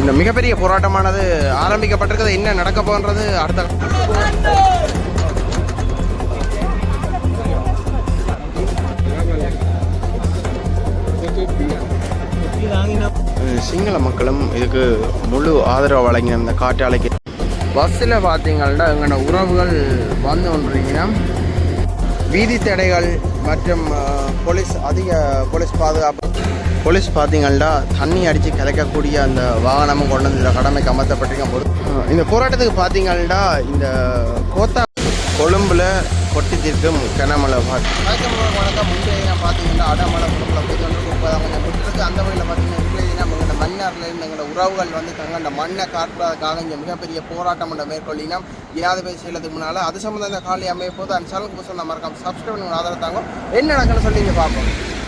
இந்த மிகப்பெரிய போராட்டமானது ஆரம்பிக்கப்பட்டிருக்கிறது. என்ன நடக்க போன்றது அடுத்த சிங்கள மக்களும் இதுக்கு முழு ஆதரவு வழங்கின இந்த காற்றாலைக்கு. பஸ்ஸில் பார்த்தீங்கன்னா எங்களோட உறவுகள் வந்து கொண்டிருக்கீங்கன்னா வீதி தடைகள் மற்றும் போலீஸ் அதிக போலீஸ் பாதுகாப்பு போலீஸ் பார்த்தீங்கன்னா தண்ணி அடித்து கலைக்கக்கூடிய அந்த வாகனமும் கொண்டு வந்து கடமைக்கு அமர்த்தப்பட்டிருக்கும் போது இந்த போராட்டத்துக்கு பார்த்தீங்கன்னா இந்த கோத்தா கொழும்புல கொட்டி தீர்க்கும் கனமழை பார்த்து வணக்கம் முந்தைய பார்த்தீங்கன்னா அடமலை பொருட்களை போய் கொண்டு கொஞ்சம் விட்டுருக்கு அந்த வழியில் பார்த்தீங்கன்னா இன்றைய நம்ம இந்த இருந்து எங்களோட உறவுகள் வந்து தங்க மண்ணை காட்டுறதுக்காக இங்கே மிகப்பெரிய போராட்டம் ஒன்றை மேற்கொள்ளினோம் ஜனாதிபதி செய்யறதுக்கு முன்னால் அது சம்மந்த இந்த காலை அமைய போது அந்த சேனலுக்கு சொன்ன மறக்காம சப்ஸ்கிரைப் பண்ணி ஆதரவு தாங்க என்ன நடக்குன்னு சொல்லி இங்கே பார்ப்போம்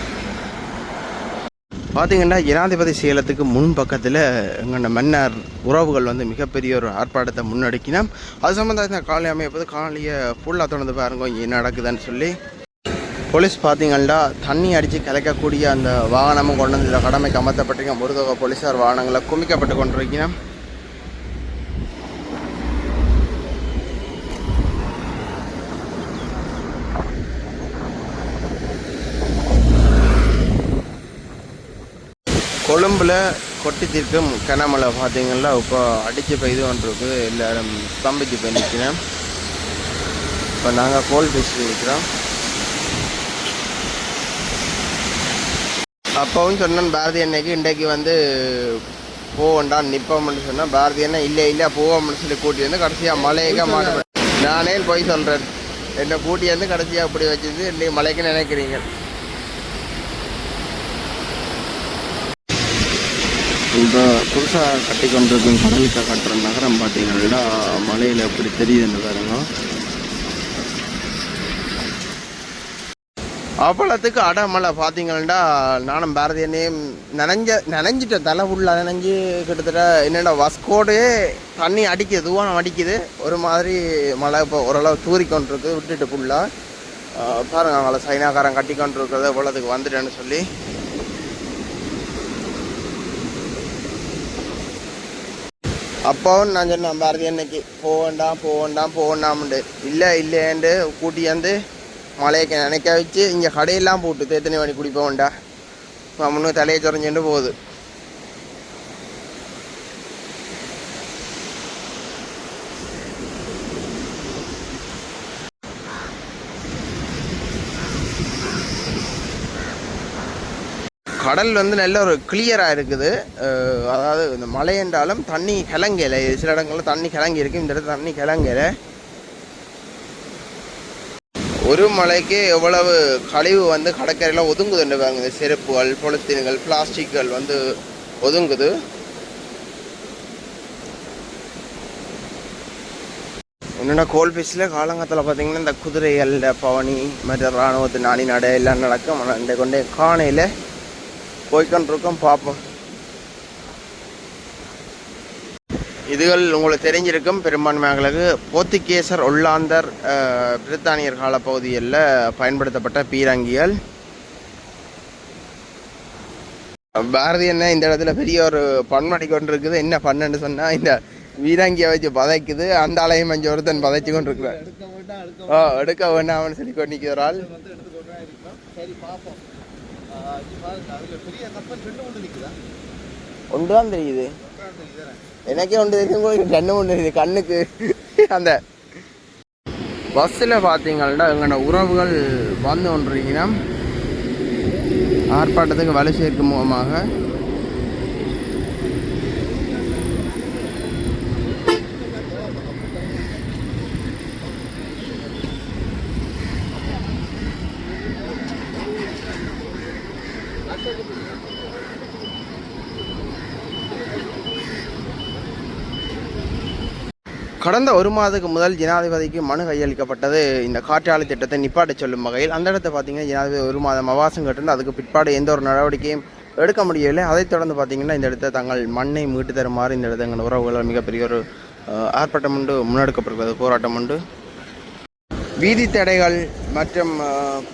பார்த்திங்கன்னா ஜனாதிபதி சேலத்துக்கு முன் பக்கத்தில் எங்களோட மன்னர் உறவுகள் வந்து மிகப்பெரிய ஒரு ஆர்ப்பாட்டத்தை முன்னெடுக்கினோம். அது சம்மந்தம் இந்த காலனி அமைப்பது காலனியை ஃபுல்லாக தொடர்ந்து பாருங்க இங்கே நடக்குதுன்னு சொல்லி. போலீஸ் பார்த்திங்கன்னா தண்ணி அடித்து கலைக்கக்கூடிய அந்த வாகனமும் கொண்டு வந்து இதில் கடமைக்கு அமர்த்தப்பட்டிருக்க முருதக போலீஸார் வாகனங்களை குமிக்கப்பட்டு கொண்டிருக்கிறோம் கொழும்புல கொட்டி தீர்க்கும் கனமழை பார்த்தீங்கன்னா இப்போ அடித்து பெய்து கொண்டிருக்கு. எல்லாரும் ஸ்தம்பிச்சு போய் நிற்கிறேன் இப்போ நாங்கள் கோல் பேசிட்டு இருக்கிறோம் அப்பவும் சொன்னேன் பாரதி அன்னைக்கு இன்றைக்கு வந்து போவோம்டா நிற்போம்னு சொன்னேன். பாரதி அண்ணன் இல்லை இல்லை போவோம்னு சொல்லி கூட்டி வந்து கடைசியாக மழையக மாட்டேன் நானே போய் சொல்கிறேன் என்னை கூட்டி வந்து கடைசியாக அப்படி வச்சது இன்னைக்கு மழைக்கு நினைக்கிறீங்க. இப்போ புதுசாக கட்டி கொண்டிருக்கும் கடலுக்கு கட்டுற நகரம் பார்த்தீங்கன்னா மலையில் எப்படி தெரியுதுன்னு பாருங்க. அப்பளத்துக்கு அடமலை பார்த்தீங்கன்னா நானும் பாரதியனே நனைஞ்ச நனைஞ்சிட்டேன் தலை ஃபுல்லாக நனைஞ்சு கிட்டத்தட்ட என்னென்ன வஸ்கோடே தண்ணி அடிக்குது தூவானம் அடிக்குது. ஒரு மாதிரி மழை இப்போ ஓரளவு தூரிக்கொண்டிருக்கு விட்டுட்டு ஃபுல்லாக பாருங்கள் அவங்கள சைனாக்காரன் கட்டி கொண்டிருக்கிறது இவ்வளோத்துக்கு வந்துட்டேன்னு சொல்லி. அப்பாவும் நான் சொன்னேன் பாரதி அன்னைக்கு போக வேண்டாம் போக வேண்டாம் போக வேண்டாம்ண்டு இல்லை இல்லைன்ட்டு கூட்டி வந்து மலையை நினைக்க வச்சு இங்கே கடையெல்லாம் போட்டு தேத்தனி பண்ணி குடிப்போம்டா. வேண்டா முன்னு தலையை சொரஞ்சுட்டு போகுது. கடல் வந்து நல்ல ஒரு கிளியராக இருக்குது. அதாவது இந்த மழை என்றாலும் தண்ணி கிளங்கலை சில இடங்களில் தண்ணி கிளங்கி இருக்கு இந்த இடத்துல தண்ணி கிளங்கலை ஒரு மலைக்கு எவ்வளவு கழிவு வந்து கடற்கரையில் ஒதுங்குதுன்னு பாருங்க. இந்த செருப்புகள் பொலித்தீன்கள் பிளாஸ்டிக்கள் வந்து ஒதுங்குது. என்னென்னா கோல்ஃபிஷில் காலங்கத்தில் பார்த்தீங்கன்னா இந்த குதிரைகள் பவனி மற்ற இராணுவத்து நாணி நடை எல்லாம் நடக்கும். ஆனால் இந்த கொண்டே காணையில் போய்கொண்டிருக்கோம் பார்ப்போம். இதுகள் உங்களுக்கு தெரிஞ்சிருக்கும் பெரும்பான்மையாளர்களுக்கு போர்த்துகேசர் ஒல்லாந்தர் பிரித்தானியர் காலப்பகுதிகளில் பயன்படுத்தப்பட்ட பீரங்கிகள். பாரதி என்ன இந்த இடத்துல பெரிய ஒரு பன்மடி கொண்டு இருக்குது என்ன பண்ணுன்னு சொன்னால் இந்த வீராங்கியை வச்சு பதைக்குது. அந்த ஆளையும் அஞ்சு ஒருத்தன் பதைச்சு கொண்டு இருக்கிறார் ஓ எடுக்க வேண்டாம்னு சொல்லி கொண்டு நிற்கிறாள் ஒன்று ஒன்றுதான் தெரியுது எனக்கே ஒன்று தெரியும் உங்களுக்கு கண்ணு ஒன்று தெரியுது கண்ணுக்கு. அந்த பஸ்ஸில் பார்த்தீங்கன்னா எங்களோட உறவுகள் வந்து கொண்டிருக்கீங்கன்னா ஆர்ப்பாட்டத்துக்கு வலு சேர்க்கும் முகமாக. கடந்த ஒரு மாதத்துக்கு முதல் ஜனாதிபதிக்கு மனு கையளிக்கப்பட்டது. இந்த காற்றாலை திட்டத்தை நிப்பாட்ட சொல்லும் வகையில் அந்த இடத்த பார்த்தீங்கன்னா ஜனாதிபதி ஒரு மாதம் அவகாசம் கட்டிருந்து அதுக்கு பிற்பாடு எந்த ஒரு நடவடிக்கையும் எடுக்க முடியவில்லை. அதைத் தொடர்ந்து பார்த்தீங்கன்னா இந்த இடத்த தங்கள் மண்ணை மீட்டு தருமாறு இந்த இடத்த எங்கள் உறவுகளால் மிகப்பெரிய ஒரு ஆர்ப்பாட்டம் உண்டு முன்னெடுக்கப்படுகிறது போராட்டம் உண்டு. வீதி தடைகள் மற்றும்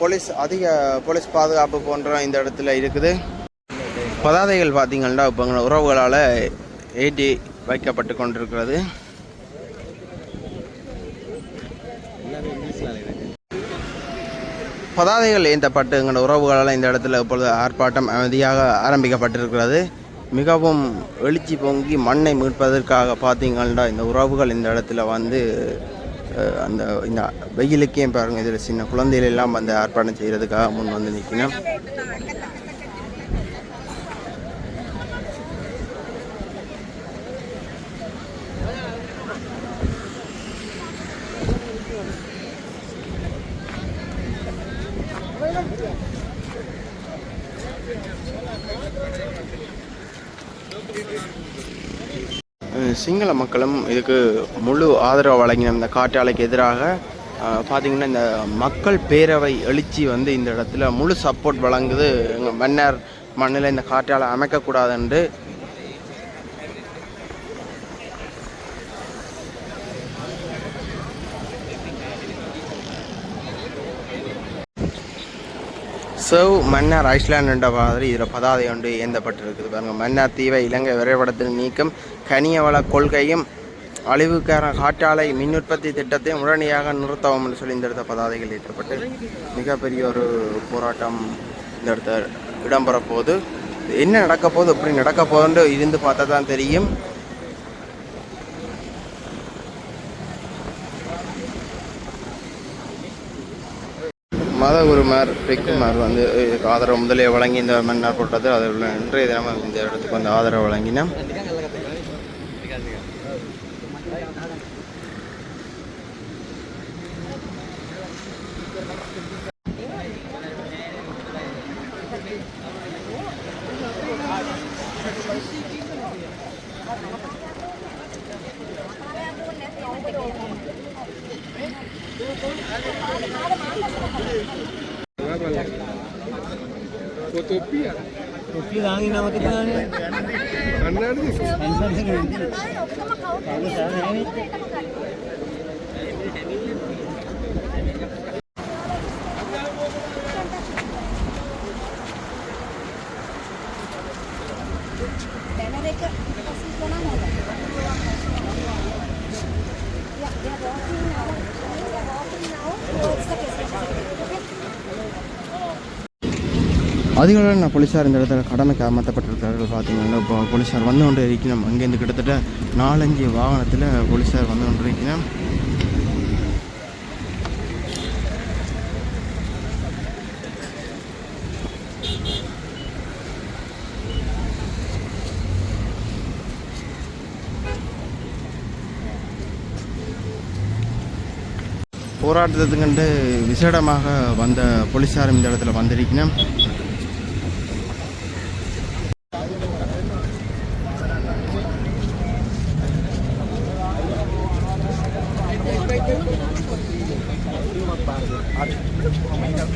போலீஸ் அதிக போலீஸ் பாதுகாப்பு போன்ற இந்த இடத்துல இருக்குது. பதாதைகள் பார்த்தீங்கன்னா இப்போ எங்கள் உறவுகளால் ஏற்றி வைக்கப்பட்டு கொண்டிருக்கிறது. பதாதைகள் ஏந்தப்பட்டு எங்களோட உறவுகளால் இந்த இடத்துல இப்பொழுது ஆர்ப்பாட்டம் அமைதியாக ஆரம்பிக்கப்பட்டிருக்கிறது. மிகவும் எழுச்சி பொங்கி மண்ணை மீட்பதற்காக பார்த்தீங்கன்னா இந்த உறவுகள் இந்த இடத்துல வந்து அந்த இந்த வெயிலுக்கே பாருங்கள் இதில் சின்ன குழந்தைகள் எல்லாம் வந்து ஆர்ப்பாட்டம் செய்கிறதுக்காக முன் வந்து நிற்கணும். அஹ் சிங்கள மக்களும் இதுக்கு முழு ஆதரவு வழங்கின இந்த காற்றாலைக்கு எதிராக பார்த்திங்கன்னா இந்த மக்கள் பேரவை எழுச்சி வந்து இந்த இடத்துல முழு சப்போர்ட் வழங்குது. எங்கள் மன்னர் மண்ணில் இந்த காற்றாலை அமைக்கக்கூடாது என்று சர்வ் மன்னார் ஐஸ்லாண்ட் என்ற மாதிரி இதில் பதாதை ஒன்று ஏந்தப்பட்டிருக்குது பாருங்கள் மன்னார் தீவை இலங்கை விரைவடத்தின் நீக்கம் கனியவள கொள்கையும் அழிவுக்கார காற்றாலை மின் உற்பத்தி திட்டத்தையும் உடனடியாக நிறுத்தவும் என்று சொல்லி இந்த இடத்த பதாதைகள் ஏற்றப்பட்டு மிகப்பெரிய ஒரு போராட்டம் இந்த இடத்த இடம்பெற என்ன நடக்க போகுது? எப்படி நடக்க போகுதுன்னு இருந்து பார்த்தா தான் தெரியும். மதகுருமார் பிக்குமார் வந்து ஆதரவு முதலே வழங்கி இந்த மன்னர் போட்டது அதில் இன்றைய தினம் இந்த இடத்துக்கு வந்து ஆதரவு வழங்கினோம். തൊപ്പിയാണ്. തൊപ്പി താങ്ങി നമുക്ക് കണ്ണാടി കണ്ണാടി அதிகளவில் நான் போலீஸார் இந்த இடத்துல கடமைக்கு அமர்த்தப்பட்டிருக்கிறார்கள் பார்த்தீங்கன்னா. இப்போ போலீஸார் வந்து கொண்டு இருக்கணும் அங்கேருந்து கிட்டத்தட்ட நாலஞ்சு வாகனத்தில் போலீஸார் வந்து கொண்டு இருக்கணும் போராட்டத்துக்கு கண்டு விசேடமாக வந்த போலீஸாரும் இந்த இடத்துல வந்திருக்கணும் kilimat baru ada pemain yang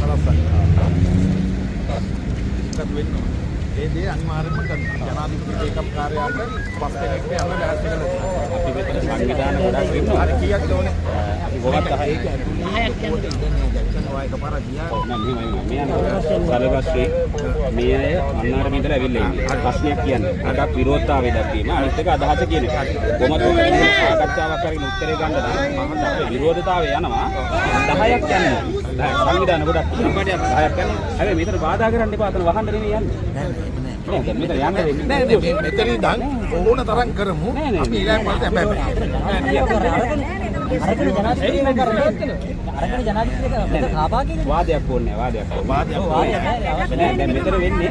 salah satu kita duit ඒ දේ අනිවාර්යයෙන්ම කරනවා. ජනාධිපති ඒකම් කාර්යාලයට පස් දෙනෙක් යන ලෑස්ති කරලා අපි මෙතන සංවිධාන ගොඩක් ඉන්නවා. හරි කීයක්ද ඕනේ? අපි ගොඩක් 10ක් ඒක ඇතුළේ 10ක් යනවා. යනවා මේ අය මන්නාර මිදලා ඇවිල්ලා ඉන්නේ. ප්‍රශ්නයක් කියන්නේ. එකක් විරෝධතාවය දක්වීම අනිත් එක අදහස කියන එක. කොහොමද මේ සාකච්ඡාවක් කරගෙන උත්තරේ ගන්න නම් මම අපේ විරෝධතාවය යනවා. 10ක් යන්නේ. 10ක් සංවිධාන ගොඩක් තියෙනවා. 10ක් යන්නේ හැබැයි මෙතන බාධා කරන්න එපා. අතන වහන්න නෙමෙයි යන්නේ මෙතනින් දන් ඕන තරම් කරමු අපි ඊළඟ වලට හැබැයි අරගෙන ජනාධිපති කරන්නේ. අරගෙන ජනාධිපති කරන්නේ. සහභාගී වාදයක් ඕනේ නෑ වාදයක් ඕනේ වාදයක් වාදයක් නෑ, අවශ්‍ය නෑ දැන් මෙතන වෙන්නේ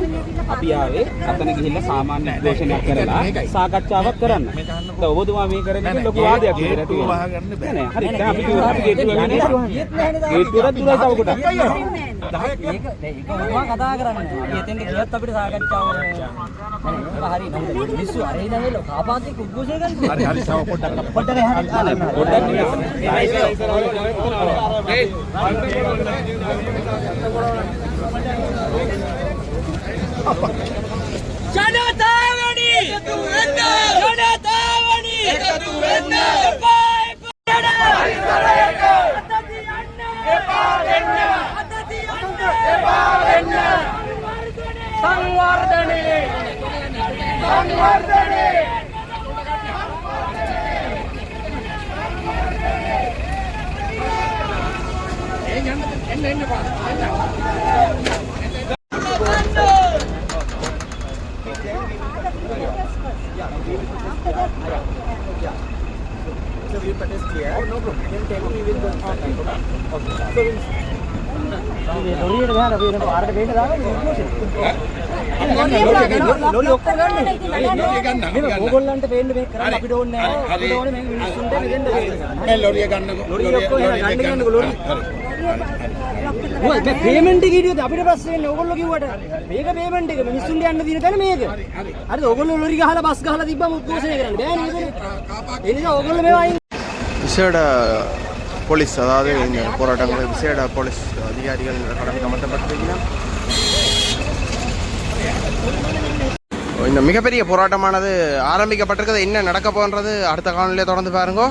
අපි ආවේ අතන ගිහිල්ලා සාමාන්‍ය ഘോഷණයක් කරලා සාකච්ඡාවක් කරන්න. දැන් ඔබතුමා මේ කරන්නේ ලොකු වාදයක් විදිහට ගේට්ටුව තියෙනවා. වහගන්න බෑ. නෑ නෑ හරි දැන් අපි කිව්වා අපි ගේට්ටුව වහන්නේ ගේට්ටුවට දුරයි තව කොට. ඒක ඒක මොනවා කතා කරන්නේ. අපි එතෙන්ට ගියත් අපිට සාකච්ඡාව ඒක හරි නමුත් මිනිස්සු අර ඉඳන් එල කාපාන්තික උද්ඝෝෂය ගන්න. හරි හරි තව පොඩ්ඩක් පොඩ්ඩක් එහාට පොඩ්ඩක් ಜನತಾವಣಿ ಜನತಾವಣಿ ලොරියට ගහලා අපි එනකොට ආරට බේට දාගන්න ලොරි ඔක්කොම ගන්න. මේක ඕගොල්ලන්ට පේන්න මේක කරන්න අපිට ඕනේ නැහැ. අපිට ඕනේ මේක මිනිස්සුන්ට මෙදෙන්න මේ ලොරිය ගන්නකො ලොරිය ඔක්කොම එහෙනම් ගන්න ගන්නකො ලොරි. මොකද මේ පේමන්ට් එක හිටියොත් අපිට පස්සේ වෙන්නේ ඕගොල්ලෝ කිව්වට මේක පේමන්ට් එක මිනිස්සුන්ට යන්න දින තැන මේක. හරිද? ඕගොල්ලෝ ලොරි ගහලා බස් ගහලා තිබ්බම උද්ඝෝෂණය කරන්න බෑනේ මේකනේ. ඒ නිසා ඕගොල්ලෝ මේවා අයින් விசேட போலீஸ் அதாவது இந்த போராட்டங்களை விசேட போலீஸ் அதிகாரிகள் கடமை அமர்த்தப்பட்டிருக்கிறார் இந்த மிகப்பெரிய போராட்டமானது ஆரம்பிக்கப்பட்டிருக்கிறது என்ன நடக்க போன்றது அடுத்த காணொலியை தொடர்ந்து பாருங்க